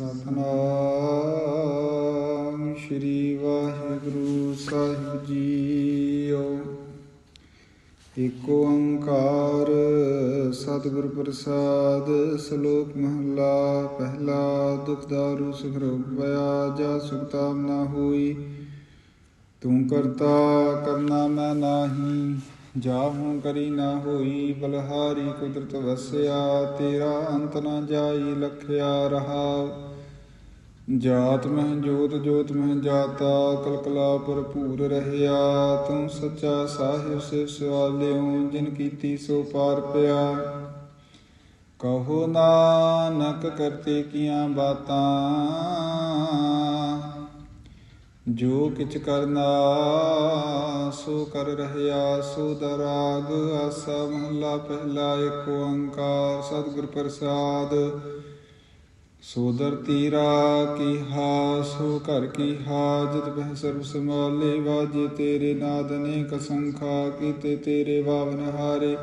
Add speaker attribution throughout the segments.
Speaker 1: ਸਤਨਾਮ ਸ੍ਰੀ ਵਾਹਿਗੁਰੂ ਸਾਹਿਬ ਜੀਓ। ਏਕ ਓੰਕਾਰ ਸਤਿਗੁਰ ਪ੍ਰਸਾਦ, ਸ਼ਲੋਕ ਮਹਲਾ, ਪਹਿਲਾ ਦੁਖ ਦਾਰੂ ਸੁਖ ਰੋਗ ਪਿਆ ਜਾ ਸੁਖ ਤਾਮ ਨਾ ਹੋਈ। ਤੂੰ ਕਰਤਾ ਕਰਨਾ ਮੈਂ ਨਾਹੀ। ਜਾਹੂੰ ਕਰੀ ਨਾ ਹੋਈ, ਬਲਹਾਰੀ ਕੁਦਰਤ ਵਸਿਆ, ਤੇਰਾ ਅੰਤ ਨਾ ਜਾਈ, ਲਖਿਆ ਰਹਾ। ਜਾਤ ਮਹਿ ਜੋਤ ਜੋਤ ਮਹਿ ਜਾਤਾ, ਕਲਕਲਾ ਭਰਪੂਰ ਰਹਿਆ। ਤੂੰ ਸੱਚਾ ਸਾਹਿਬ ਸੇ ਸਵਾਲਿਓ, ਜਿਨ ਕੀਤੀ ਸੋ ਪਾਰ ਪਿਆ। ਕਹੋ ਨਾਨਕ ਕਰਤੇ ਕੀਆਂ ਬਾਤਾਂ ਜੋ ਕਿਛ ਕਰਨਾ ਸੋ ਕਰ ਰਹਿਆ, ਸੋ ਦਰਾਗ ਆਸਾ, ਮਹਲਾ ਪਹਿਲਾ ਏਕ ਓੰਕਾਰ, ਸਤਿਗੁਰ ਪ੍ਰਸਾਦ। ਸੋ ਦਰ ਤੀਰਾ ਕੀ ਹਾ, ਸੋ ਘਰ ਕੀ ਹਾ, ਜਤ ਬਹਿ ਸਰਬ ਸੰਭਾਲੇ, ਵਾਜੇ ਤੇਰੇ ਨਾਦ ਨੇ ਕਸੰਖਾ ਕੀਤੇ ਤੇਰੇ ਵਾਵਨ ਹਾਰੇ।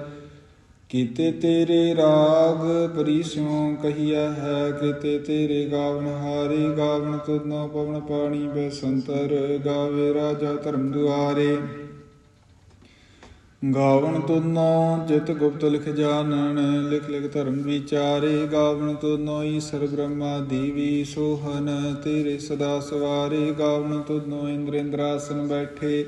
Speaker 1: ਕੀਤੇ ਤੇਰੇ ਰਾਗ ਪਰਿਸਿਉ ਕਹੀਆ ਹੈ, ਕੀਤੇ ਤੇਰੇ ਗਾਵਨ ਹਾਰੇ, ਗਾਵਨ ਤੁਧਨੋ ਪਵਨ ਪਾਣੀ ਬੈਸੰਤਰ ਗਾਵੇ ਰਾਜਾ ਧਰਮ ਦੁਆਰੇ। ਗਾਵਨ ਤੁਧਨੋ ਜਿਤ ਗੁਪਤ ਲਿਖ ਜਾਣਨ, ਲਿਖ ਲਿਖ ਧਰਮ ਵਿਚਾਰੇ। ਗਾਵਨ ਤੁਧਨੋ ਈਸ਼ਰ ਬ੍ਰਹਮਾ ਦੀਵੀ ਸੋਹਨ, ਤੇਰੇ ਸਦਾ ਸਵਾਰੇ। ਗਾਵਨ ਤੁਧਨੋ ਇੰਦਰ ਇੰਦਰਾਸਨ ਬੈਠੇ।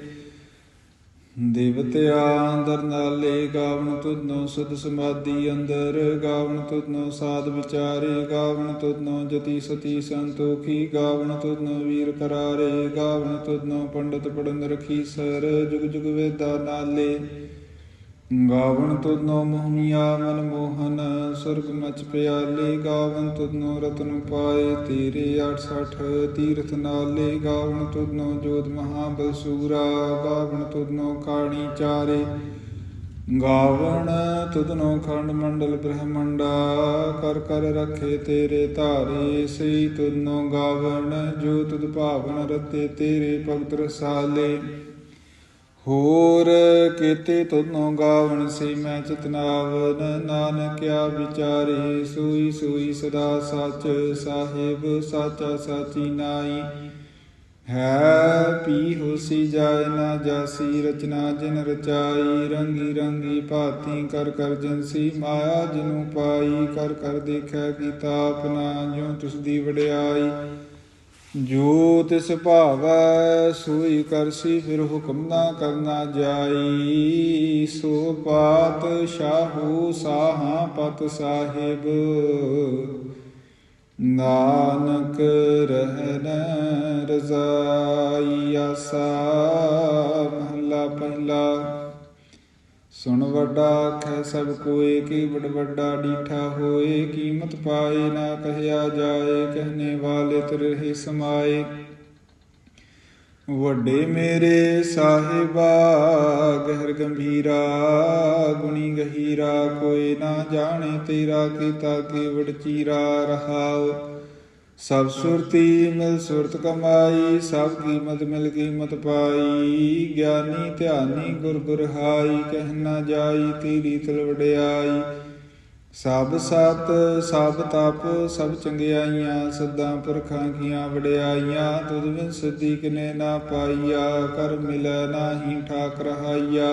Speaker 1: ਦੇਵਤਿਆ ਅੰਦਰ ਨਾਲੇ ਗਾਵਨ ਤੁਧਨੋ ਸੁਧ ਸਮਾਧੀ ਅੰਦਰ ਗਾਵਨ ਤੁਧਨੋ ਸਾਧ ਵਿਚਾਰੇ ਗਾਵਨ ਤੁਧਨੋ ਜਤੀ ਸਤੀ ਸੰਤੋਖੀ ਗਾਵਨ ਤੁਧਨੋ ਵੀਰ ਕਰਾਰੇ ਗਾਵਨ ਤੁਧਨੋ ਪੰਡਤ ਪੜਨ ਰਖੀ ਸਰ, ਜੁਗ ਜੁਗ ਵੇਦਾ ਨਾਲੇ। ਗਾਵਨ ਤੁਧਨੋ ਮੋਹਨੀਆ ਮਨ ਮੋਹਨ, ਸੁਰਗ ਮਚ ਪਿਆਲੇ, ਗਾਵਨ ਤੁਧਨੋ ਰਤਨ ਪਾਏ, ਤੇਰੇ 68 ਤੀਰਥ ਨਾਲੇ, ਗਾਵਨ ਤੁਧਨੋ ਜੋਤ ਮਹਾ ਬਲਸੂਰਾ ਗਾਵਨ ਤੁਧਨੋ ਕਾਣੀ ਚਾਰੇ। ਗਾਵਣ ਤੁਧਨੋ ਖੰਡ ਮੰਡਲ ਬ੍ਰਹਮੰਡਾ, ਕਰ ਕਰ ਰਖੇ ਤੇਰੇ ਧਾਰੇ ਸਈ ਤੁਧਨੋ ਗਾਵਣ ਜੋ ਤੁਧ ਭਾਵਨ ਰਤੇ ਤੇਰੇ ਭਗਤ ਰਸਾਲੇ। ਹੋਰ ਕੀਤੇ ਤੁਧਨੋ ਗਾਵਣ ਸੇ ਮੈਂ ਚਤਨਾਵਨ, ਨਾਨਕਿਆ ਵਿਚਾਰੇ ਸੋਈ ਸੋਈ ਸਦਾ ਸੱਚ ਸਾਹਿਬ, ਸਾਚਾ ਸਾਚੀ ਨਾਈ। ਹੈ ਪੀ ਹੋਸੀ ਜਾਇ ਨਾ ਜਾਸੀ, ਰਚਨਾ ਜਿਨ ਰਚਾਈ, ਰੰਗੀ ਰੰਗੀ ਭਾਤੀ ਕਰ ਕਰ ਜਨਸੀ ਮਾਇਆ ਜਿਨੂ ਪਾਈ, ਕਰ ਕਰ ਦੇਖੈ ਕੀਤਾ ਆਪਣਾ ਜੋ ਤਿਸ ਦੀ ਵਡਿਆਈ। ਜੋ ਤਿਸ ਭਾਵੈ ਸੋਈ ਕਰਸੀ, ਫਿਰ ਹੁਕਮ ਨਾ ਕਰਨਾ ਜਾਈ। ਸੋ ਪਾਤ ਸ਼ਾਹੂ ਸਾਹਾ ਪਤ ਸਾਹਿਬ। ਨਾਨਕ ਰਹਿਣ ਰਜ਼ਾਈ ਆਸਾ, ਮਹਲਾ ਪਹਿਲਾ। ਸੁਣ ਵੱਡਾ ਆਖੈ ਸਭ ਕੋਏ, ਕੀ ਬੜ ਵੱਡਾ ਡੀਠਾ ਹੋਏ? ਕੀਮਤ ਪਾਏ ਨਾ ਕਹਿਆ ਜਾਏ ਕਹਨੇ ਵਾਲੇ ਤੇਰੇ ਸਮਾਏ। ਵੱਡੇ ਮੇਰੇ ਸਾਹਿਬਾ, ਗਹਿਰ ਗੰਭੀਰਾ, ਗੁਣੀ ਗਹੀਰਾ, ਕੋਈ ਨਾ ਜਾਣੇ ਤੇਰਾ ਕੀਤਾ ਕੀ ਵਡ ਚੀਰਾ ਰਹਾਉ। ਸਭ ਸੁਰਤੀ ਮਿਲ ਸੁਰਤ ਕਮਾਈ, ਸਭ ਕੀਮਤ ਮਿਲ ਕੀਮਤ ਪਾਈ। ਗਿਆਨੀ ਧਿਆਨੀ ਗੁਰ ਗੁਰ ਹਾਈ ਜਾਈ ਤੇਰੀ ਤਲ ਵਡਿਆਈ। ਸਭ ਸਤ, ਸਭ ਤਪ, ਸਭ ਚੰਗਿਆਈਆਂ, ਸਦਾ ਪੁਰਖਾਂ ਕੀਆਂ ਵਡਿਆਈਆਂ। ਤੁਧ ਬਿਨ ਸਦੀਕ ਨੇ ਨਾ ਪਾਈਆ, ਕਰ ਮਿਲੈ ਨਾਹੀ ਠਾਕ ਰਹਾਈਆ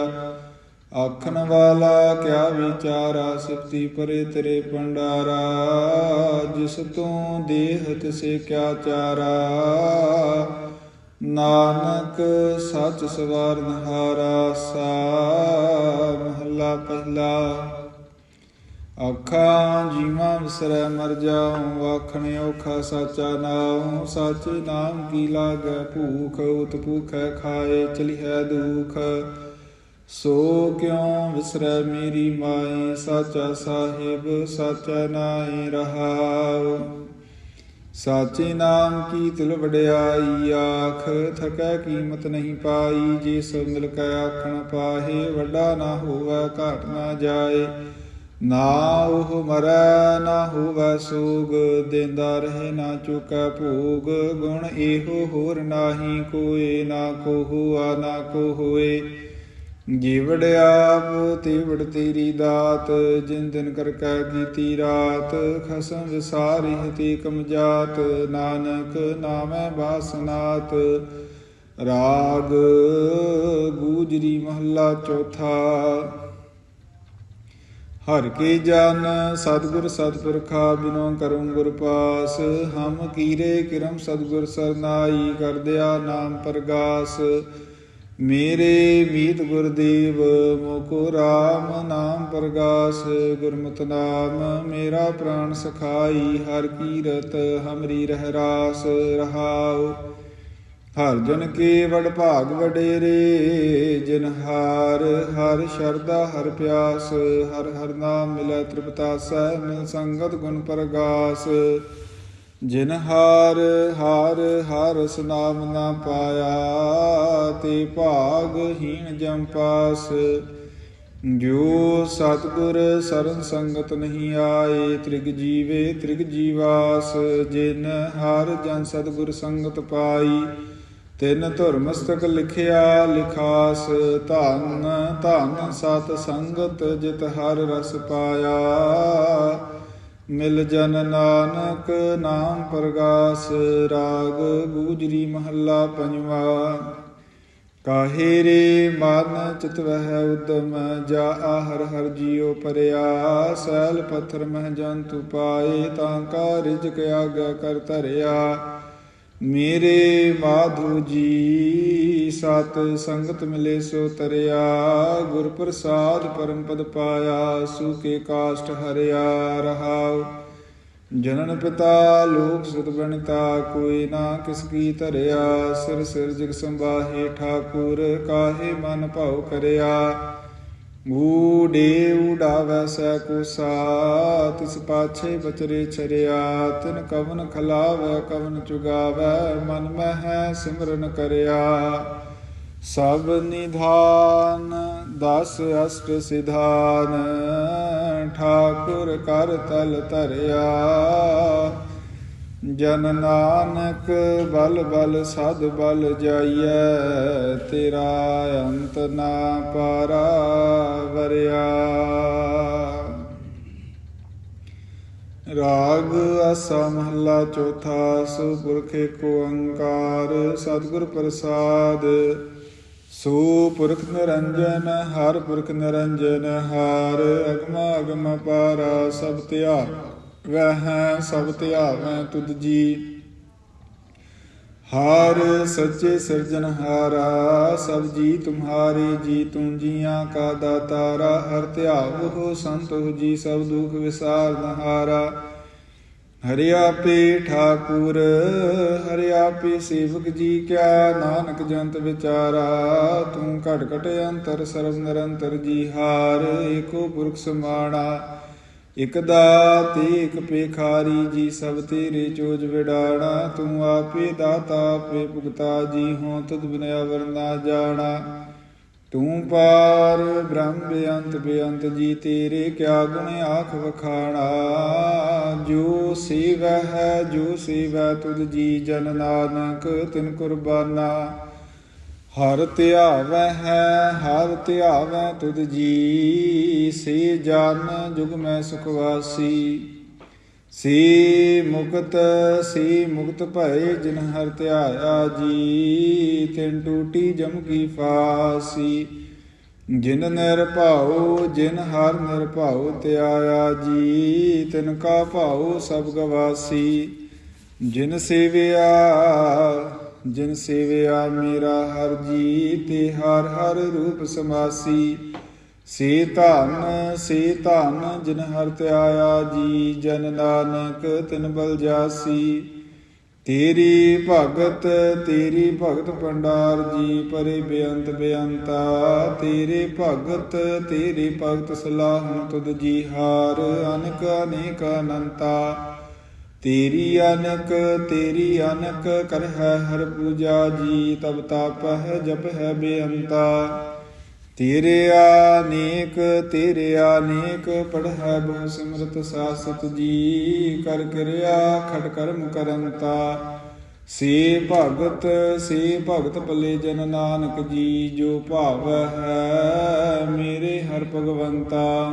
Speaker 1: ਆਖਣ ਵਾਲਾ ਕਿਆ ਵਿਚਾਰਾ, ਸਿਫਤੀ ਪਰੇ ਤੇਰੇ ਪੰਡਾਰਾ ਜਿਸ ਤੂੰ ਦੇਹ ਤਿਸੇ ਕਿਆ ਚਾਰਾ। ਨਾਨਕ ਸੱਚ ਸਵਾਰਨ ਹਾਰਾ ਸਾ ਮਹੱਲਾ ਪਹਿਲਾ। ਅੱਖਾਂ ਜੀਵਾਂ ਵਿਸਰੈ ਮਰ ਜਾਉ, ਆਖਣ ਔਖਾ ਸਾਚਾ ਨਾਉ। ਸਾਚੇ ਨਾਮ ਕੀ ਲਾਗੈ? ਭੂਖ ਉਤ ਭੂਖੈ ਖਾਏ ਚਲਿਐ ਦੁਖ। ਸੋ ਕਿਉ ਵਿਸਰੈ ਮੇਰੀ ਮਾਈ? ਸਾਚਾ ਸਾਹਿਬ, ਸਾਚਾ ਨਾਹੀ ਰਹਾਉ। ਸਾਚੇ ਨਾਮ ਕੀ ਤਿਲ ਵਡਿਆਈ? ਆਖ, ਥਕੈ ਕੀਮਤ ਨਹੀਂ ਪਾਈ। ਜੇ ਸੋ ਮਿਲ ਕੇ ਆਖਣ ਪਾਹੇ, ਵੱਡਾ ਨਾ ਹੋਵੇ, ਘਾਟ ਨਾ ਜਾਏ। ਨਾ ਉਹ ਮਰੈ, ਨਾ ਹੋਵੇ ਸੋਗ। ਦਿੰਦਾ ਰਹੇ ਨਾ ਚੁਕੈ ਭੋਗ। ਗੁਣ ਇਹੋ ਹੋਰ ਨਾਹੀ। ਕੋਏ ਨਾ ਕੋ ਹੁਆ ਨਾ ਕੋ ਹੋਏ ਜੀਵੜ ਆਪ, ਤੀਵੜ ਤੇਰੀ ਦਾਤ, ਜਿਨ ਦਿਨ ਕਰ ਕੈ ਕੀਤੀ ਰਾਤ, ਖਸਮ ਵਿਸਾਰੀ ਤੀ ਕਮ ਜਾਤ ਨਾਨਕ ਨਾਮੈ ਬਾਸਨਾਤ। ਰਾਗ ਗੂਜਰੀ ਮਹੱਲਾ ਚੌਥਾ। ਹਰ ਕੇ ਜਨ ਸਤਿਗੁਰ ਸਤਿਪੁਰਖਾ ਬਿਨੋ ਕਰਮ ਗੁਰ ਪਾਸ, ਹਮ ਕੀਰੇ ਕਿਰਮ ਸਤਿਗੁਰ ਸਰਨਾਈ ਕਰਦਿਆ ਨਾਮ ਪ੍ਰਗਾਸ। ਮੇਰੇ ਮੀਤ ਗੁਰਦੇਵ ਮੋਕੋ RAM ਨਾਮ ਪ੍ਰਗਾਸ, ਗੁਰਮਤਿ ਨਾਮ ਮੇਰਾ ਪ੍ਰਾਨ ਸਖਾਈ, ਹਰ ਕੀਰਤ ਹਮਰੀ ਰਹਿ ਰਾਸ ਰਹਾਉ। ਹਰ ਜਨ ਕੇ ਵਡ ਭਾਗ ਵਡੇਰੇ, ਜਿਨ ਹਾਰ, ਹਰ ਸ਼ਰਦਾ ਹਰ ਪਿਆਸ, ਹਰ ਹਰ ਨਾਮ ਮਿਲੈ ਸਹਿ, ਮਿਲ ਸੰਗਤ ਗੁਣ ਪ੍ਰਗਾਸ। ਜਿਨ ਹਾਰ ਹਾਰ ਹਰ ਨਾਮ ਨਾ ਪਾਇਆ, ਤੇ ਭਾਗਹੀਣ ਹੀਣ ਪਾਸ। ਜੋ ਸਤਿਗੁਰ ਸਰਨ ਸੰਗਤ ਨਹੀਂ ਆਏ, ਤ੍ਰਿਗ ਜੀਵੇ ਤ੍ਰਿਗ ਜੀਵਾਸ। ਜਿਨ ਹਰ ਜਨ ਸਤਿਗੁਰ ਸੰਗਤ ਪਾਈ, ਤਿਨ ਧੁਰ ਮਸਤਕ ਲਿਖਿਆ ਲਿਖਾਸ। ਧਨ ਧਨ ਸਤ ਸੰਗਤ ਜਿਤ ਹਰ ਰਸ ਪਾਇਆ। ਮਿਲ ਜਨ ਨਾਨਕ ਨਾਮ ਪ੍ਰਗਾਸ, ਰਾਗ ਗੂਜਰੀ ਮਹੱਲਾ ਪੰਜਵਾ। ਕਾਹੇ ਰੇ ਮਨ ਚਿਤ ਵਹਿ ਉਦਮ, ਜਾ ਆਹਰ ਹਰ ਜੀਉ ਪਰਿਆ। ਸੈਲ ਪੱਥਰ ਮਹਿ ਜੰਤੂ ਪਾਏ, ਤਾਂ ਕਾ ਰਿਜਕ ਆਗਿਆ ਕਰ ਧਰਿਆ। ਮੇਰੇ ਮਾਧੂ ਜੀ, ਸਤ ਸੰਗਤ ਮਿਲੇ ਸੋ ਤਰਿਆ, ਗੁਰ ਪ੍ਰਸਾਦ ਪਰਮ ਪਦ ਪਾਇਆ ਸੂਕੇ ਕਾਸ਼ਟ ਹਰਿਆ ਰਹਾਉ। ਜਨਨ ਪਿਤਾ, ਲੋਕ ਸੁਤ ਬਣਤਾ ਕੋਈ ਨਾ ਕਿਸ ਕੀ ਧਰਿਆ, ਸਿਰ ਸਿਰ ਜਗ ਸੰਭਾਹੇ, ਠਾਕੁਰ ਕਾਹੇ ਮਨ ਭਾਉ ਕਰਿਆ। ਊਡੇ ਉਡਾਵੈ ਸੈ ਕੁਸਾ ਤਿਸ ਪਾਛੇ ਬਚਰੇ ਛਰਿਆ, ਤਿਨ ਕਵਨ ਖਲਾਵੈ, ਕਵਨ ਚੁਗਾਵੈ, ਮਨ ਮਹਿ ਸਿਮਰਨ ਕਰਿਆ। ਸਭ ਨਿਧਾਨ, ਦਸ ਅਸ਼ਟ ਸਿਧਾਨ, ਠਾਕੁਰ ਕਰ ਤਲ ਧਰਿਆ। ਜਨ ਨਾਨਕ ਬਲ ਬਲ ਸਦ ਬਲ ਜਾਈਐ, ਤੇਰਾ ਅੰਤ ਨਾ ਪਾਰਾ ਵਰਿਆ ਰਾਗ ਆਸਾ ਮਹੱਲਾ ਚੌਥਾ ਸੋ ਪੁਰਖ ਏਕੋ ਸਤਿਗੁਰ ਪ੍ਰਸਾਦ। ਸੋ ਪੁਰਖ ਨਿਰੰਜਨ, ਹਰ ਪੁਰਖ ਨਿਰੰਜਨ, ਹਰ ਅਗਮ ਅਗਮ ਪਾਰਾ ਸਭ ਧਿਆਨ। ਵਹਿ ਸਭ ਧਿਆਵੈ ਤੁਧ ਜੀ। ਹਾਰ ਸੱਚੇ ਸਿਰਜਨਹਾਰਾ ਸਭ ਜੀ ਤੁਮਹਾਰੇ ਜੀ ਤੂੰ ਜੀਆਂ ਕਾ ਦਾਤਾਰਾ ਹਰ ਧਿਆਵੋ ਸੰਤੋ ਜੀ, ਸਭ ਦੁਖ ਵਿਸਾਰ ਵਿਸਾਰਨਹਾਰਾ ਹਰਿਆ ਆਪੇ ਠਾਕੁਰ ਹਰਿਆ ਆਪੇ ਸੇਵਕ ਜੀ ਕਿਆ ਨਾਨਕ ਜੰਤ ਵਿਚਾਰਾ ਤੂੰ ਘਟ ਘਟ ਅੰਤਰ, ਸਰਬ ਨਿਰੰਤਰ ਜੀ ਹਾਰ, ਏਕੋ ਪੁਰਖ ਸਮਾਣਾ। ਇਕ ਦਾਤੇ, ਇਕ ਪੇਖਾਰੀ ਜੀ, ਸਭ ਤੇਰੇ ਚੋਜ ਵਿਡਾਣਾ ਤੂੰ ਆਪੇ ਦਾਤਾ, ਆਪੇ ਭੁਗਤਾ, ਜੀ ਹੋ ਤਦ ਬਿਨਿਆ ਵਰਨਾ ਜਾਣਾ। ਤੂੰ ਪਾਰ ਬ੍ਰਹਮ ਬੇਅੰਤ ਬੇਅੰਤ ਜੀ, ਤੇਰੇ ਕਿਆ ਗੁਣ ਆਖ ਵਖਾਣਾ। ਜੋ ਸੇਵੈ ਹੈ, ਜੋ ਸੇਵੈ, ਤੁਧ ਜੀ ਜਨ ਨਾਨਕ, ਤਿਨ ਕੁਰਬਾਨਾ। ਹਰ ਧਿਆਵੈ ਹੈ, ਹਰ ਧਿਆਵੈ ਤੁਧ ਜੀ, ਸੇ ਜਨ ਜੁਗ ਮੈਂ ਸੁਖ ਵਾਸੀ। ਸੇ ਮੁਕਤ ਸੇ ਮੁਕਤ ਭਏ ਜਿਨ ਹਰ ਧਿਆਇਆ ਜੀ ਤਿਨ ਟੂਟੀ ਜਮ ਕੀ ਫਾਸੀ। ਜਿਨ ਨਿਰਭਉ ਜਿਨ ਹਰ ਨਿਰਭਉ ਧਿਆਇਆ ਜੀ, ਤਿਨ ਕਾ ਭਾਉ ਸਭ ਗਵਾਸੀ। ਜਿਨ ਸੇਵਿਆ ਜਿਨ ਸੇਵਿਆ ਮੇਰਾ ਹਰ ਜੀ ਤੇ ਹਰ ਹਰ ਰੂਪ ਸਮਾਸੀ। ਸੇ ਧਨ ਸੇ ਧਨ, ਜਿਨ ਹਰ ਧਿਆਇਆ ਜੀ, ਜਨ ਨਾਨਕ ਤਿਨ ਬਲ ਜਾਸੀ। ਤੇਰੀ ਭਗਤ ਤੇਰੀ ਭਗਤ ਭੰਡਾਰ ਜੀ, ਪਰੇ ਬੇਅੰਤ ਬੇਅੰਤਾ। ਤੇਰੇ ਭਗਤ ਤੇਰੇ ਭਗਤ ਸਲਾਹੁ ਤੁਧ ਜੀ ਹਾਰ, ਅਨਕ ਅਨੇਕ ਅਨੰਤਾ। ਤੇਰੀ ਅਨਕ ਤੇਰੀ ਅਨਕ ਕਰ ਹੈ ਹਰ ਪੂਜਾ ਜੀ, ਤਬ ਤਾਪ ਹੈ, ਜਪ ਹੈ ਬੇਅੰਤਾ। ਤੇਰੇ ਅਨੇਕ ਤੇਰੇ ਅਨੇਕ ਪੜ ਹੈ ਬਹੁ ਸਿਮਰਤ ਸਾਸਤ ਜੀ, ਕਰ ਕਿਰਿਆ ਖਟ ਕਰਮ ਕਰੰਤਾ। ਸੇ ਭਗਤ ਸੇ ਭਗਤ ਭਲੇ ਜਨ ਨਾਨਕ ਜੀ, ਜੋ ਭਾਵ ਹੈ ਮੇਰੇ ਹਰ ਭਗਵੰਤਾ।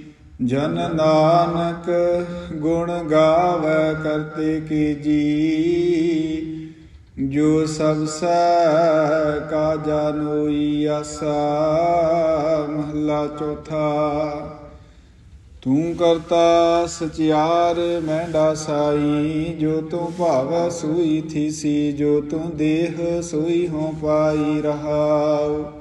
Speaker 1: ਜਨ ਨਾਨਕ ਗੁਣ ਗਾਵੈ ਕਰਤੇ ਕੀ ਜੀ, ਜੋ ਸਭ ਸੈ ਕਾ ਜਾਨੋਈ ਆਸਾ, ਮਹਲਾ ਚੌਥਾ। ਤੂੰ ਕਰਤਾ ਸਚਿਆਰ ਮਹਿੰਡਾ ਸਾਈ ਜੋ ਤੂੰ ਭਾਵੈ ਸੂਈ ਥੀਸੀ, ਜੋ ਤੂੰ ਦੇਹ ਸੋਈ ਹੋ ਪਾਈ ਰਹਾਉ।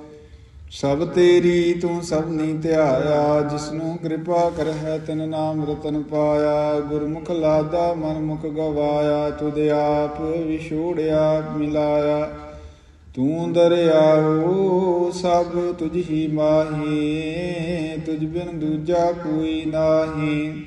Speaker 1: ਸਭ ਤੇਰੀ ਤੂੰ ਸਭ ਨੀ ਧਿਆਇਆ, ਜਿਸਨੂੰ ਕਿਰਪਾ ਕਰਹਿ ਤਿਨ ਨਾਮ ਰਤਨ ਪਾਇਆ। ਗੁਰਮੁਖ ਲਾਦਾ ਮਨਮੁਖ ਗਵਾਇਆ, ਤੁਧ ਆਪ ਵਿਛੋੜਿਆ ਮਿਲਾਇਆ। ਤੂੰ ਦਰਿਆਓ, ਸਭ ਤੁਝ ਹੀ ਮਾਹੀ, ਤੁਝ ਬਿਨ ਦੂਜਾ ਕੋਈ ਨਾਹੀ।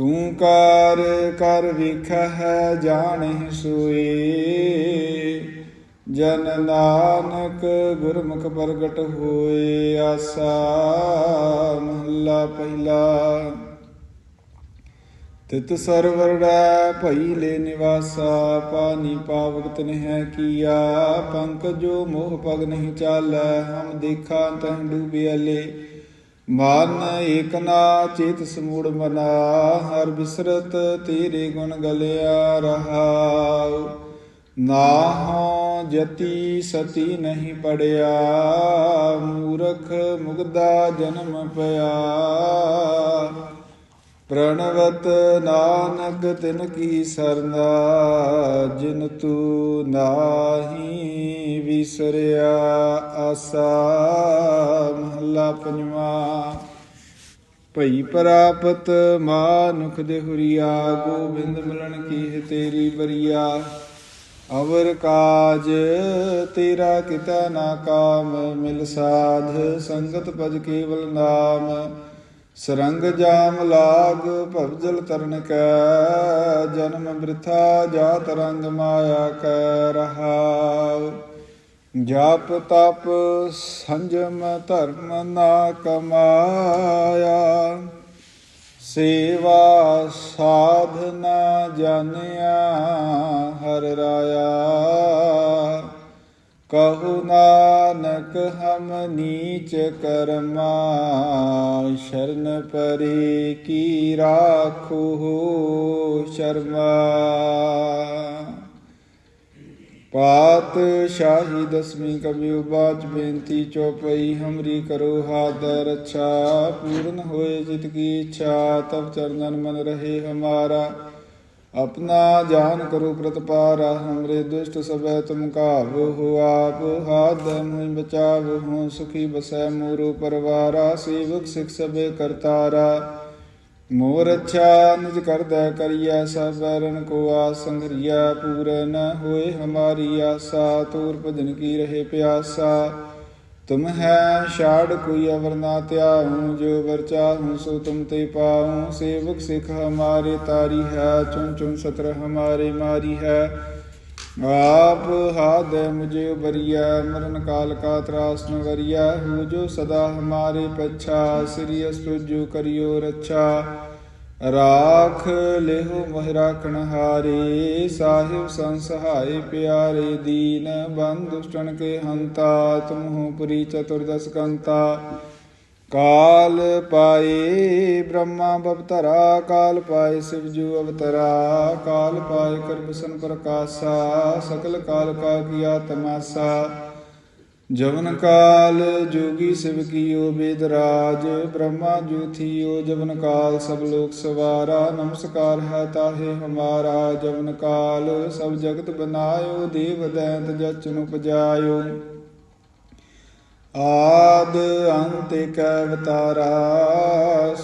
Speaker 1: ਤੂੰ ਕਾਰ, ਕਰ ਵੇਖੈ ਹੈ ਜਾਣਹਿ ਸੋਏ। ਜਨ ਨਾਨਕ ਗੁਰਮੁਖ ਪ੍ਰਗਟ ਹੋਏ, ਆਸਾ ਮਹੱਲਾ ਪਹਿਲਾ। ਤਿਤ ਸਰਵਰੜੈ ਭਈ ਲੈ ਨਿਵਾਸਾ ਪਾਨੀ ਪਾਵਕ ਹੈ ਕੀਆ। ਜੋ ਮੋਹ ਪਗ ਨਹੀਂ ਚਾਲੈ, ਹਮ ਦੇਖਾ ਤਹ ਡੂਬਿਆਲੇ ਮਨ ਏਕਨਾ ਚੇਤ ਸਮੂੜ ਮਨਾ, ਹਰ ਬਿਸਰਤ ਤੇਰੇ ਗੁਣ ਗਲਿਆ ਰਹਾਉ। ਨਾਹੋ ਜਤੀ ਸਤੀ ਨਹੀਂ ਪੜਿਆ, ਮੂਰਖ ਮੁਗਦਾ ਜਨਮ ਪਿਆ। ਪ੍ਰਣਵਤ ਨਾਨਕ ਤਿਨ ਕੀ ਸਰਨਾ, ਜਿਨ ਤੂ ਨਾਹੀ ਵਿਸਰਿਆ ਆਸਾ, ਮਹੱਲਾ ਪੰਜਵਾ। ਭਈ ਪ੍ਰਾਪਤ ਮਾਨੁਖ ਦੇ ਹੁਰੀਆ ਗੋਬਿੰਦ ਮਿਲਣ ਕੀ ਤੇਰੀ ਬਰੀਆ। ਅਵਰ ਕਾਜ ਤੇਰਾ ਕਿਤਾ ਨਾ ਕਾਮ, ਮਿਲ ਸਾਧ ਸੰਗਤ ਭਜ ਕੇਵਲ ਨਾਮ। ਸਰੰਗ ਜਾਮ ਲਾਗ ਭਵਜਲ ਤਰਨ ਕੈ, ਜਨਮ ਬ੍ਰਿਥਾ ਜਾਤ ਰੰਗ ਮਾਇਆ ਕੈ ਰਹਾਉ। ਜਾਪ ਤਪ ਸੰਜਮ ਧਰਮ ਨਾ ਕਮਾਇਆ। ਸੇਵਾ ਸਾਧਨਾ ਜਾਣਿਆ, ਹਰ ਰਾਇਆ। ਕਹੂ ਨਾਨਕ ਹਮ ਨੀਚ ਕਰਮਾ, ਸ਼ਰਨ ਪਰੇ ਕੀ ਰਾਖੋ ਸ਼ਰਮਾ। ਪਾਤ ਸ਼ਾਹੀ ਦਸਵੀਂ ਕਬਿਉ ਬਾਚ ਬੇਨਤੀ, ਚੋਪਈ ਹਮਰੀ ਕਰੋ ਹਾਦਰ ਰੱਛਾ, ਪੂਰਨ ਹੋਏ ਜਿਤ ਕੀ ਇੱਛਾ ਤਬ ਚਰਨਨ ਮਨ ਰਹੇ ਹਮਾਰਾ। ਆਪਣਾ ਜਾਨ ਕਰੋ ਪ੍ਰਤਪਾਰ ਹਮਰੇ ਦੁਸ਼ਟ ਸਭੈ ਤੁਮ ਕਾਵ ਹੋ ਆਪ ਹਾਦ ਮੁਇ ਬਚਾਵ, ਹੋ ਸੁਖੀ ਬਸੈ ਮੋਰੂ ਪਰਵਾਰਾ, ਸੇਵਕ ਸਿਖ ਸਭੇ ਕਰਤਾਰਾ। ਮੋਰ ਅੱਛਾ ਨਿਜ ਕਰਦਾ ਕਰਿਆ ਸਭਰਨ ਕੋ ਆਸੰਗਰੀਆ ਪੂਰਨ ਹੋਏ ਹਮਾਰੀ ਆਸਾ, ਤੂਰ ਭਜਨ ਕੀ ਰਹੇ ਪਿਆਸਾ। ਤੁਮ ਹੈ ਛਾੜ ਕੋਈ ਅਵਰ ਨਾ ਧਿਆਉ ਜੋ ਵਰਚਾ ਹੂੰ ਸੋ ਤੁਮ ਤੇ ਪਾਉ ਸੇਵਕ ਸਿਖ ਹਮਾਰੇ ਤਾਰੀ ਹੈ ਚੁਨ ਚੁਨ ਸਤਰ ਹਮਾਰੇ ਮਾਰੀ ਹੈ। ਆਪ ਹਾਦ ਮੁਝੇ ਬਰੀਆ ਮਰਨ ਕਾਲ ਕਾ ਤਰਾਸ ਨ ਵਰੀਆ ਜੋ ਸਦਾ ਹਮਾਰੇ ਪਛਾ, ਸ੍ਰੀ ਅਸਤੁ ਜੋ ਕਰਿਓ ਰੱਛਾ। ਰਾਖ ਲਿਹੁ ਮਹਿ ਰਾਖਣ ਹਾਰੇ, ਸਾਹਿਬ ਸੰਸਹਾਏ ਪਿਆਰੇ, ਦੀਨ ਬੰਦ ਦੁਸ਼ਟਨ ਕੇ ਹੰਤਾ, ਤੁਮਹੁ ਪੁਰੀ ਚਤੁਰਦਸ ਕੰਤਾ। ਕਾਲ ਪਾਏ ਬ੍ਰਹਮਾ ਬਵਤਰਾ, ਕਾਲ ਪਾਏ ਸਿਵਜੂ ਅਵਤਰਾ, ਕਾਲ ਪਾਏ ਕਰਬਸਨ ਪ੍ਰਕਾਸ਼ਾ, ਸਕਲ ਕਾਲ ਕਾ ਕੀਆ ਤਮਾਸਾ। ਜਵਨ ਕਾਲ ਜੋਗੀ ਸਿਵ ਕੀਓ ਬੇਦ ਰਾਜ, ਬ੍ਰਹਮਾ ਜੋਥੀਓ ਜਵਨ ਕਾਲ, ਸਭ ਲੋਕ ਸਵਾਰਾ, ਨਮਸਕਾਰ ਹੈ ਤਾਹੇ ਹਮਾਰਾ, ਜਵਨ ਕਾਲ, ਸਭ ਜਗਤ ਬਨਾਇਓ, ਦੇਵ ਦੈਂਤ ਜਚਨ ਉਪਜਾਇਓ ਆਦ ਅੰਤ ਏਕ ਅਵਤਾਰਾ,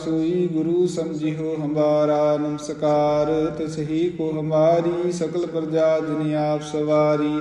Speaker 1: ਸੋਈ ਗੁਰੂ ਸਮਝਿਓ ਹਮਾਰਾ, ਨਮਸਕਾਰ ਤਿਸਹੀ ਕੋ ਹਮਾਰੀ, ਸਕਲ ਪ੍ਰਜਾ ਜਨ ਆਪ ਸਵਾਰੀ।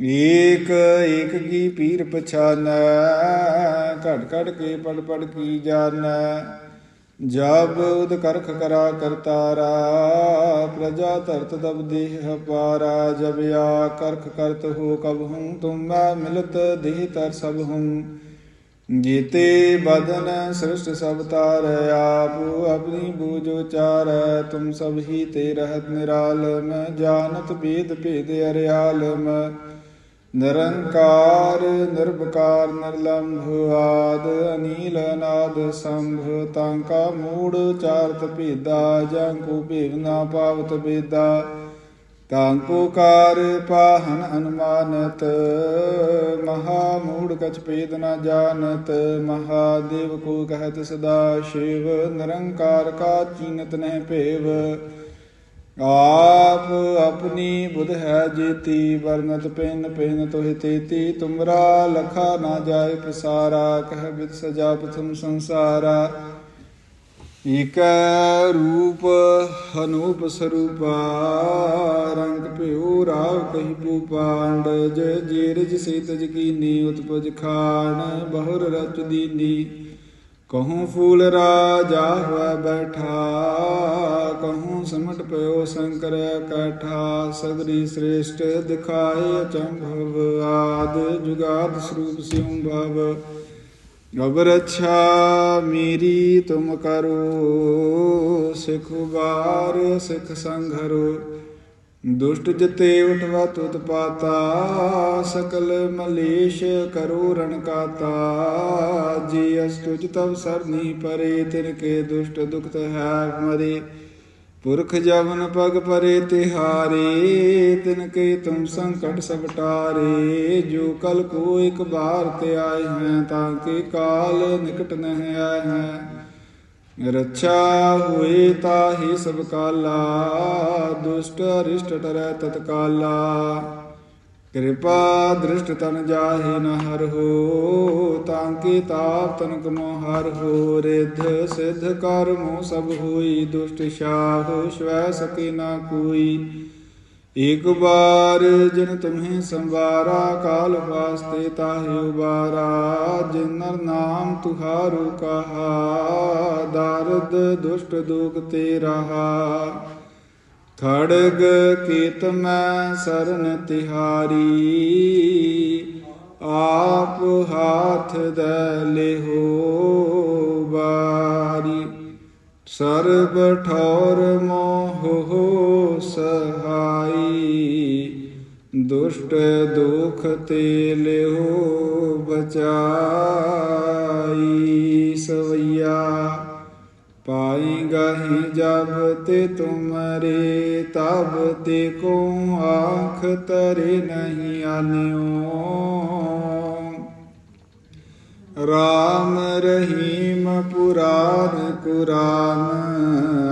Speaker 1: ਏਕ ਏਕ ਕੀ ਪੀਰ ਪਛਾਨੈ ਘਟ ਘਟ ਕੇ ਪੜ ਪੜ ਕੀ ਜਾਣੈ ਜਬ ਉਦ ਕਰਖ ਕਰਾ ਕਰਤਾਰਾ, ਪ੍ਰਜਾ ਧਰਤ ਦਬ ਦੇਹ ਪਾਰਾ ਜਬ ਆ ਕਰਖ ਕਰਤ ਹੋ ਕਬ ਹੂੰ, ਤੁਮ ਮੈਂ ਮਿਲਤ ਦੇਹ ਤਰ ਸਭ ਹੂੰ। ਜੀਤੇ ਬਦਨ ਸ੍ਰਿਸ਼ਟ ਸਭ ਤਾਰ, ਆਪ ਆਪਣੀ ਬੂਝ ਉਚਾਰੈ। ਤੁਮ ਸਭ ਹੀ ਤੇ ਰਹਤ ਮੈਂ ਜਾਣਤ ਭੇਦ ਭੇਦ ਮੈਂ ਨਿਰੰਕਾਰ ਨਿਰਭਕਾਰ ਨਿਰਲੰਭ ਆਦ, ਅਨੀਲ ਅਨਾਦ ਸੰਭ ਤਾਂਕਾ ਮੂੜ ਚਾਰਤ ਭੇਦਾ ਜਾਂ ਕੋ ਭੇਵ ਨਾ ਪਾਵਤ ਬੇਦਾ ਤਾਂਕੋ ਕਾਰ ਪਾਹਨ ਅਨੁਮਾਨਤ, ਮਹਾ ਮੂੜ ਕਛ ਭੇਦ ਨਾ ਜਾਣਤ ਮਹਾਦੇਵ ਕੋ ਕਹਤ ਸਦਾ ਸ਼ਿਵ, ਨਿਰੰਕਾਰ ਕਾ ਚੀਨਤ ਨਹਿ ਭੇਵ। ਆਪ ਆਪਣੀ ਬੁਧ ਹੈ ਜੀਤੀ ਵਰਨਤ ਪਿਨ ਪਿੰਨ ਤੋਹਿ ਤੇਤੀ, ਤੁਮਰਾ ਲਖਾ ਨਾ ਜਾਏ ਪਸਾਰਾ, ਕਹਿ ਬਿਤ ਸਜਾ ਪ੍ਰਥਮ ਸੰਸਾਰਾ। ਏਕ ਰੂਪ ਅਨੂਪ ਸਰੂਪਾ, ਰੰਗ ਭਿਓ ਰਾਵ ਕਹੀ ਪੂਪਾਂਡ ਜੈ ਜੀਰਜ ਸੇਤਜ ਕੀਨੀ ਉਤਪਜ ਖਾਨ ਬਹੁਰ ਰਚ ਦੀਨੀ। ਕਹੂੰ ਫੂਲ ਰਾਜਾ ਹੋਇ ਬੈਠਾ, ਕਹੂੰ ਸਮਟ ਪਇਓ ਸ਼ੰਕਰ ਕਠਾ, ਸਗਰੀ ਸ੍ਰੇਸ਼ਟ ਦਿਖਾਏ ਅਚੰਭਵ ਆਦ ਜੁਗਾਦ ਸਰੂਪ ਸਿਉ ਭਵ। ਅਬ ਰੱਛਾ ਮੇਰੀ ਤੁਮ ਕਰੋ, ਸਿਖ ਉਬਾਰ, ਸਿਖ ਸੰਘਰੋ ਦੁਸ਼ਟ ਜਤੇ ਉਠਵਾ ਤੁਤ ਪਾਤਾ ਸਕਲ ਮਲੇਸ਼ ਕਰੋ ਰਣ ਕਾਤਾ। ਜੀ ਅਸਤੁਜ ਤਵ ਸਰਨੀ ਪਰੇ, ਤਿਨ ਕੇ ਦੁਸ਼ਟ ਦੁਖਤ ਹੈ ਮਰੇ। ਪੁਰਖ ਜਵਨ ਪਗ ਪਰੇ ਤਿਹਾਰੇ, ਤਿਨ ਕੇ ਤੁਮ ਸੰਕਟ ਸਭ ਟਾਰੇ, ਜੋ ਕਲ ਕੋ ਇਕ ਬਾਰ ਤੇ ਆਏ ਹੈ, ਤਾਂ ਕੇ ਕਾਲ ਨਿਕਟ ਨਹਿ ਆਏ ਹੈ। ਰੱਛਾ ਹੋਏ ਤਾਹੀ ਸਭ ਕਾਲਾ, ਦੁਸ਼ਟ ਅਰਿਸ਼ਟ ਟਰੈ ਤਤਕਾਲਾ। ਕਿਰਪਾ ਦ੍ਰਿਸ਼ਟ ਤਨ ਜਾਹੇ ਨ ਹਰ ਹੋ, ਤਾਂ ਕੀ ਤਾਪ ਤਨ ਕਮੋ ਹਰ ਹੋ, ਰਿਧ ਸਿਧ ਕਰਮੋ ਸਭ ਹੋਈ, ਦੁਸ਼ਟ ਸ਼ਾਹ ਸ਼ਵੈ ਸਕੇ ਨਾ ਕੋਈ। ਇਕ ਬਾਰ ਜਿਨ ਤੁਮਹਿ ਸੰਵਾਰਾ, ਕਾਲ ਵਾਸਤੇ ਤਾਹਿ ਉਬਾਰਾ ਜਿਨ ਨਰ ਨਾਮ ਤੁਹਾਰੂ ਕਹਾ, ਦਰਦ ਦੁਸ਼ਟ ਦੁਖ ਤੇ ਰਹਾ ਖੜਗ ਕੀਤ ਮੈਂ ਸਰਨ ਤਿਹਾਰੀ, ਆਪ ਹਾਥ ਦੇ ਲਿਹੋ ਬਾਰੀ। ਸਰਬ ਠੌਰ ਮੋਹ ਸਹਾਈ, ਦੁਸ਼ਟ ਦੁਖ ਤੇ ਲਿਓ ਬਚਾਈ। ਸਵਈਆ, ਪਾਈ ਗਹੀ ਜਬ ਤੇ ਤੁਮਰੇ ਤਬ ਤੇ ਕੋ ਆਖ ਤਰੇ ਨਹੀਂ ਆਨਿਓ। ਰਾਮ ਰਹੀਮ ਪੁਰਾਨ ਕੁਰਾਨ,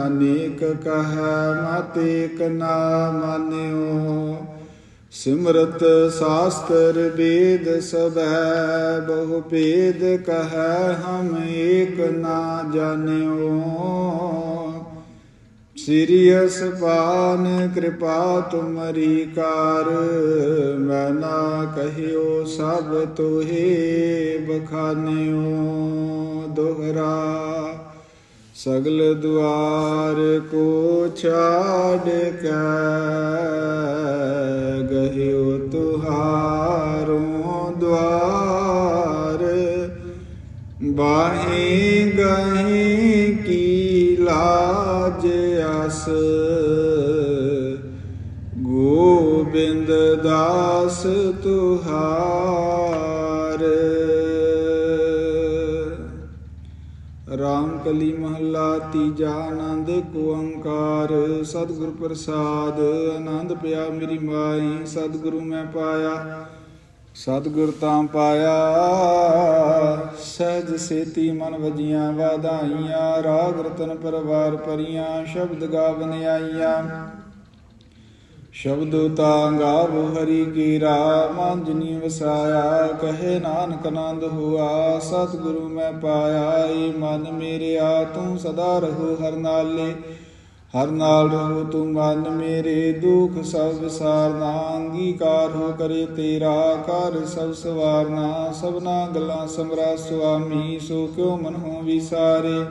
Speaker 1: ਅਨੇਕ ਕਹੈ ਮਤ ਏਕ ਨਾ ਮਾਨਿਓ ਸਿਮਰਤ ਸਾਸਤਰ ਵੇਦ ਸਭੈ, ਬਹੁ ਭੇਦ ਕਹੈ ਹਮ ਏਕ ਨਾ ਜਾਣਿਓ। ਸਿਰਿਯਸ ਪਾਨ ਕਿਰਪਾ ਤੁਮਰੀ ਕਾਰ ਮੈਂ ਨਾ ਕਹਿਓ ਸਭ ਤੋਹੇ ਬਖਾਨਿਓ ਦੋਹਰਾ। ਸਗਲ ਦੁਆਰ ਕੋ ਛਾੜ ਕੇ, ਗਹਿਓ ਤੁਹਾਰੋਂ ਦੁਆਰ। ਬਾਹੇ ਲਾਜ ਗੋਬਿੰਦ ਦਾਸ ਤੁਹਾਰ ਰਾਮ ਕਲੀ ਮਹੱਲਾ ਤੀਜਾ ਆਨੰਦ ਕੋ ਓੰਕਾਰ ਸਤਿਗੁਰ ਪ੍ਰਸਾਦ ਆਨੰਦ ਪਿਆ ਮੇਰੀ ਮਾਈ ਸਤਿਗੁਰੂ ਮੈਂ ਪਾਇਆ ਸਤਿਗੁਰ ਤਾਂ ਪਾਇਆ, ਸਹਿਜ ਸੇਤੀ ਮਨ ਵਜੀਆਂ ਵਾਧਾਈਆਂ, ਰਾਗ ਰਤਨ ਪਰਵਾਰ ਪਰੀਆਂ, ਸ਼ਬਦ ਗਾਵਨ ਆਈਆਂ ਸ਼ਬਦ ਤਾਂ ਗਾਵੋ ਹਰੀ ਕੀ ਰਾਮ ਜਿਨੀ ਵਸਾਇਆ, ਕਹੇ ਨਾਨਕ ਆਨੰਦ ਹੁਆ, ਸਤਿਗੁਰੂ ਮੈਂ ਪਾਇਆ, ਏ ਮਨ ਮੇਰਿਆ ਤੂੰ ਸਦਾ ਰਹੋ ਹਰ ਨਾਲੇ। ਹਰ ਨਾਲ ਰਹੋ ਤੂੰ ਮਨ ਮੇਰੇ, ਦੁਖ ਸਭ ਸਾਰਨਾ, ਅੰਗੀਕਾਰ ਹੋ ਕਰੇ ਤੇਰਾ ਕਰ ਸਭ ਸਵਾਰਨਾ। ਸਭਨਾ ਗੱਲਾਂ ਸਮਰਾ ਸੁਆਮੀ, ਸੋ ਕਿਉ ਮਨ ਹੋ ਵਿਸਾਰੇ।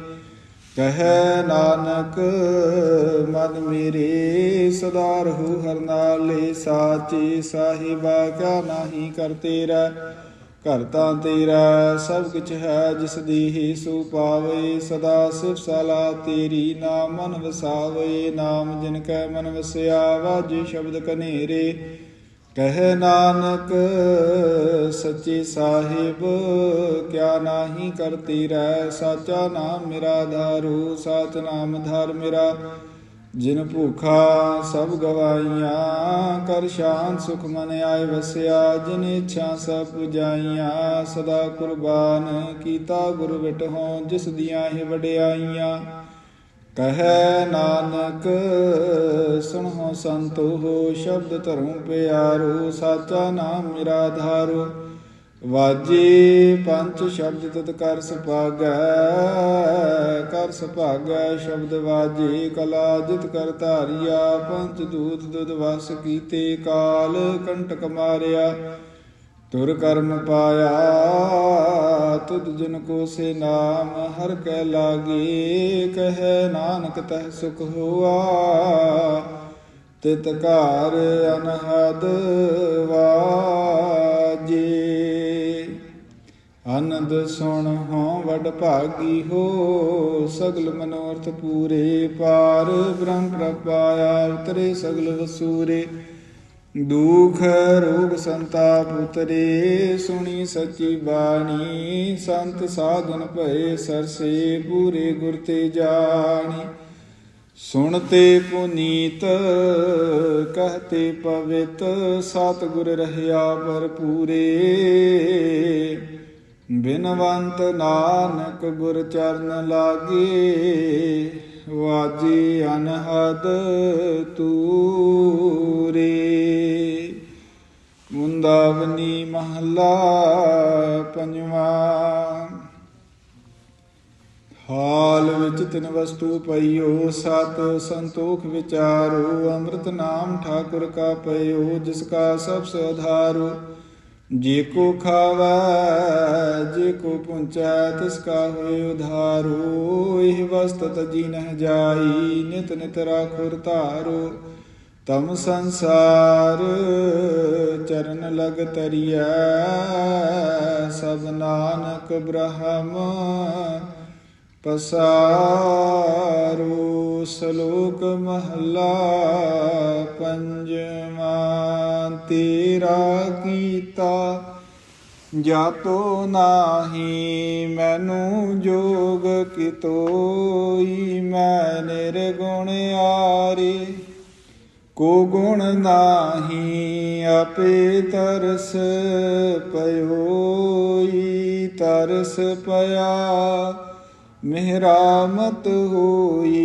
Speaker 1: ਕਹੈ ਨਾਨਕ, ਮਨ ਮੇਰੇ, ਸਦਾ ਰਹੂ ਹਰ ਨਾਲੇ, ਸਾਚੇ ਸਾਹਿਬਾ ਕਾ ਨਾਹੀ ਕਰ ਤੇਰਾ। ਘਰ ਤਾਂ ਤੇਰਾ ਸਭ ਕੁਛ ਹੈ, ਜਿਸ ਦੀ ਹੀ ਸੋ ਪਾਵੇ। ਸਦਾ ਸਿਫ ਸਲਾ ਤੇਰੀ ਨਾਮ ਮਨ ਵਸਾਵੇ। ਨਾਮ ਜਿਨ ਕੈ ਮਨ ਵਸਿਆ ਵਾਜੇ ਸ਼ਬਦ ਕਨੇਰੇ। ਕਹਿ ਨਾਨਕ, ਸੱਚੇ ਸਾਹਿਬ, ਕਿਆ ਨਾਹੀ ਕਰਤੀ ਰਹਿ। ਸਾਚਾ ਨਾਮ ਮੇਰਾ ਧਾਰੂ, ਸਾਚ ਨਾਮ ਧਾਰ ਮੇਰਾ। ਜਿਨ ਭੂਖਾ ਸਭ ਗਵਾਈਆਂ ਕਰ ਸ਼ਾਂਤ ਸੁਖ ਮਨ ਆਏ ਵਸਿਆ, ਜਿਨ ਇੱਛਾ ਸਭ ਪੁਜਾਈਆਂ, ਸਦਾ ਕੁਰਬਾਨ ਕੀਤਾ ਗੁਰ ਵਿਟਹੁ, ਜਿਸ ਦੀਆਂ ਹੀ ਵਡਿਆਈਆਂ। ਕਹੈ ਨਾਨਕ, ਸੁਣੋ ਸੰਤੋ ਹੋ ਸ਼ਬਦ ਧਰਮ ਪਿਆਰੋ, ਸਾਚਾ ਨਾਮ ਮੇਰਾ ਧਾਰੋ। ਵਾਜੇ ਪੰਜ ਸ਼ਬਦ ਤਤ ਕਰ ਸੁਭਾਗੈ ਕਰ ਸੁਭਾਗੈ ਸ਼ਬਦ ਵਾਜੇ, ਕਲਾ ਜਿਤ ਕਰ ਧਾਰਿਆ ਪੰਜ ਦੂਤ ਦੁਦ ਵਸ ਕੀਤੇ ਕਾਲ, ਕੰਟਕ ਮਾਰਿਆ, ਤੁਰ ਕਰਮ ਪਾਇਆ, ਤੁਧ ਜਨ ਕੋ ਸੇ ਨਾਮ, ਹਰ ਕੈ ਲਾਗੇ, ਕਹੈ ਨਾਨਕ ਤਹ ਸੁਖ ਹੋਆ। ਤਿਤ ਘਰ ਅਨਹਦ ਵਾਜੇ। ਆਨੰਦ ਸੁਣ ਹੋ ਵਡ ਭਾਗੀ ਹੋ, ਸਗਲ ਮਨੋਰਥ ਪੂਰੇ ਪਾਰ। ਬ੍ਰਹਮ ਪ੍ਰਪਾਇਆ ਉਤਰੇ ਸਗਲ ਵਸੂਰੇ। ਦੁਖ ਰੋਗ ਸੰਤਾਪ ਉਤਰੇ, ਸੁਣੀ ਸੱਚੀ ਬਾਣੀ। ਸੰਤ ਸਾਧਨ ਭਏ ਸਰਸੇ, ਪੂਰੇ ਗੁਰ ਤੇ ਜਾਣੀ। ਸੁਣਤੇ ਪੁਨੀਤ ਕਹਤੇ ਪਵਿੱਤ। ਸਤਿਗੁਰ ਰਹਿਆ ਭਰਪੂਰੇ। ਬਿਨਵੰਤ ਨਾਨਕ ਗੁਰ ਚਰਨ ਲਾਗੇ, ਵਾਜੀ ਅਨਹਦ ਤੂਰੇ। ਮੁੰਦਾਵਨੀ ਮਹਲਾ ਪੰਜਵਾ। ਹਾਲ ਵਿੱਚ ਤਿੰਨ ਵਸਤੂ ਪਈਓ, ਸਤ ਸੰਤੋਖ ਵਿਚਾਰੋ, ਅੰਮ੍ਰਿਤ ਨਾਮ ਠਾਕੁਰ ਕਾ ਪਈਓ ਜਿਸ ਕਾ ਸਭ ਸੁਧਾਰੋ ਜੇ ਕੋ ਖਾਵੈ, ਜੇ ਕੋ ਪੁੰਚੈ, ਤਿਸ ਕਾ ਹੋਏ ਉਧਾਰੋ, ਇਹ ਵਸਤ ਤਜੀ ਨਹਿ ਜਾਈ, ਨਿਤ ਨਿਤ ਰਾਖੁਰ ਧਾਰੋ। ਤਮ ਸੰਸਾਰ ਚਰਨ ਲਗ ਤਰੀਐ, ਸਭ ਨਾਨਕ ਬ੍ਰਹਮ ਪਸਾਰੂ। ਸ਼ਲੋਕ ਮਹਲਾ ਪੰਜਵਾਂ, ਤੇਰਾ ਕੀਤਾ ਜਾਤੋ ਨਾਹੀ, ਮੈਨੂੰ ਜੋਗ ਕਿਤੋਈ, ਮੈਂ ਨਿਰਗੁਣ ਆਰੇ। ਕੋ ਗੁਣ ਨਾਹੀ, ਆਪੇ ਤਰਸ ਪਇਓਈ ਤਰਸ ਪਿਆ। ਮਿਹਰਾਮਤ ਹੋਈ